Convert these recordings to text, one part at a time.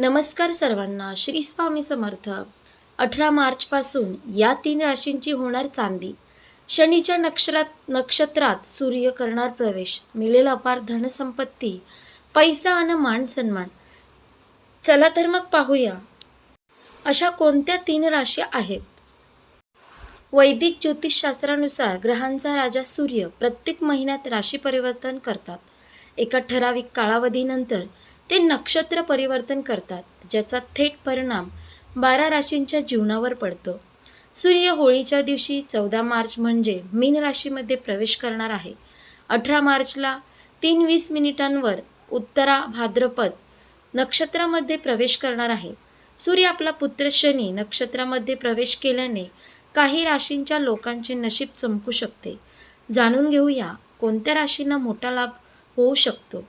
नमस्कार सर्वांना श्री स्वामी समर्थ. अठरा मार्चपासून या तीन राशींची होणार चांदी. शनीच्या नक्षरात नक्षत्रात सूर्य करणार प्रवेश मिळेल अपार धनसंपत्ती पैसा आणि मान सन्मान. चला तर मग पाहूया. अशा कोणत्या तीन राशी आहेत? वैदिक ज्योतिषशास्त्रानुसार ग्रहांचा राजा सूर्य प्रत्येक महिन्यात राशी परिवर्तन करतात. एका ठराविक कालावधीनंतर ते नक्षत्र परिवर्तन करतात ज्याचा थेट परिणाम बारा राशींच्या जीवनावर पडतो. सूर्य होळीच्या दिवशी चौदा मार्च म्हणजे मीन राशीमध्ये प्रवेश करणार आहे. अठरा मार्चला तीन वीस मिनिटांवर उत्तरा भाद्रपद नक्षत्रामध्ये प्रवेश करणार आहे. सूर्य आपला पुत्र शनी नक्षत्रामध्ये प्रवेश केल्याने काही राशींच्या लोकांचे नशीब चमकू शकते. जाणून घेऊया कोणत्या राशींना मोठा लाभ होऊ शकतो.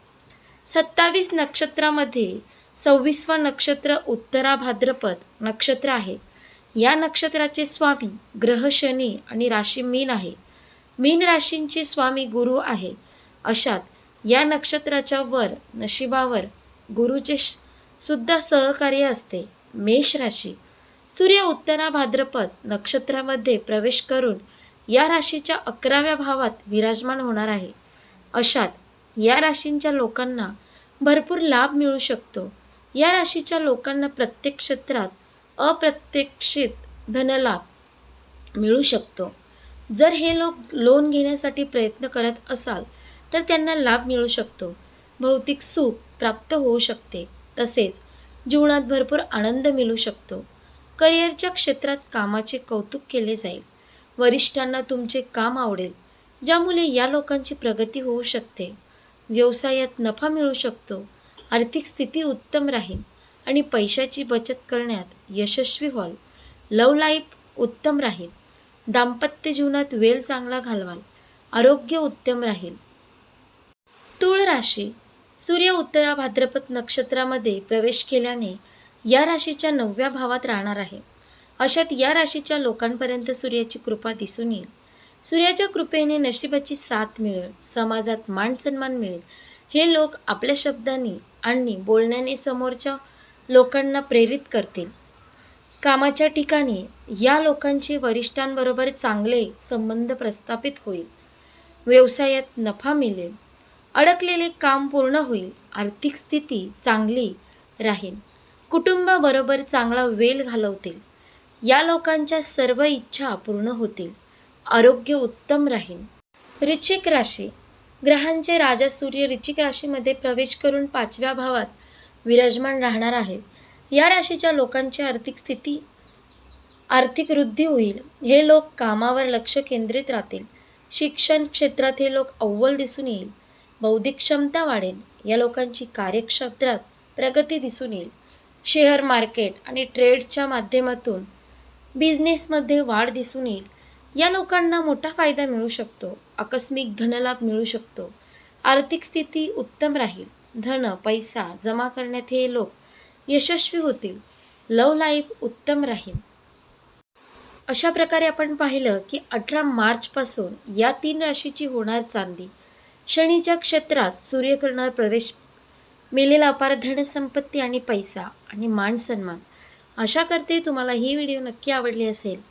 सत्तावीस नक्षत्रामध्ये सव्वीसवा नक्षत्र उत्तरा भाद्रपद नक्षत्र आहे. या नक्षत्राचे स्वामी ग्रह शनी आणि राशी मीन आहे. मीन राशींचे स्वामी गुरु आहे. अशात या नक्षत्राच्या वर नशिबावर गुरुचे सुद्धा सहकार्य असते. मेष राशी. सूर्य उत्तरा भाद्रपद नक्षत्रामध्ये प्रवेश करून या राशीच्या अकराव्या भावात विराजमान होणार आहे. अशात या राशींच्या लोकांना भरपूर लाभ मिळू शकतो. या राशीच्या लोकांना प्रत्येक क्षेत्रात अप्रत्यक्षित धनलाभ मिळू शकतो. जर हे लोक लोन घेण्यासाठी प्रयत्न करत असाल तर त्यांना लाभ मिळू शकतो. भौतिक सुख प्राप्त होऊ शकते. तसेच जीवनात भरपूर आनंद मिळू शकतो. करिअरच्या क्षेत्रात कामाचे कौतुक केले जाईल. वरिष्ठांना तुमचे काम आवडेल ज्यामुळे या लोकांची प्रगती होऊ शकते. व्यवसायात नफा मिळू शकतो आर्थिक स्थिती उत्तम राहील आणि पैशाची बचत करण्यात यशस्वी व्हाल. लव लाईफ उत्तम राहील. दाम्पत्य जीवनात वेळ चांगला घालवाल. आरोग्य उत्तम राहील. तूळ राशी सूर्य उत्तरा भाद्रपद नक्षत्रामध्ये प्रवेश केल्याने या राशीच्या नवव्या भावात राहणार आहे. अशात या राशीच्या लोकांपर्यंत सूर्याची कृपा दिसून येईल. सूर्याच्या कृपेने नशिबाची साथ मिळेल समाजात मान सन्मान मिळेल. हे लोक आपल्या शब्दांनी आणि बोलण्याने समोरच्या लोकांना प्रेरित करतील. कामाच्या ठिकाणी या लोकांचे वरिष्ठांबरोबर चांगले संबंध प्रस्थापित होईल. व्यवसायात नफा मिळेल. अडकलेले काम पूर्ण होईल. आर्थिक स्थिती चांगली राहील. कुटुंबाबरोबर चांगला वेल घालवतील. या लोकांच्या सर्व इच्छा पूर्ण होतील. आरोग्य उत्तम राहील वृश्चिक राशी. ग्रहांचे राजा सूर्य वृश्चिक राशीमध्ये प्रवेश करून पाचव्या भावात विराजमान राहणार आहे या राशीच्या लोकांची आर्थिक स्थिती आर्थिक वृद्धी होईल. हे लोक कामावर लक्ष केंद्रित राहतील. शिक्षण क्षेत्रात हे लोक अव्वल दिसून येईल. बौद्धिक क्षमता वाढेल. या लोकांची कार्यक्षेत्रात प्रगती दिसून येईल. शेअर मार्केट आणि ट्रेडच्या माध्यमातून बिझनेसमध्ये वाढ दिसून येईल. या लोकांना मोठा फायदा मिळू शकतो आकस्मिक धनलाभ मिळू शकतो. आर्थिक स्थिती उत्तम राहील. धन पैसा जमा करण्यात हे लोक यशस्वी होतील. लव लाईफ उत्तम राहील. अशा प्रकारे आपण पाहिलं की अठरा मार्चपासून या तीन राशीची होणार चांदी. शनीच्या क्षेत्रात सूर्य करणार प्रवेश मिळेल अपार धनसंपत्ती आणि पैसा आणि मान सन्मान. आशा करते तुम्हाला ही व्हिडिओ नक्की आवडली असेल.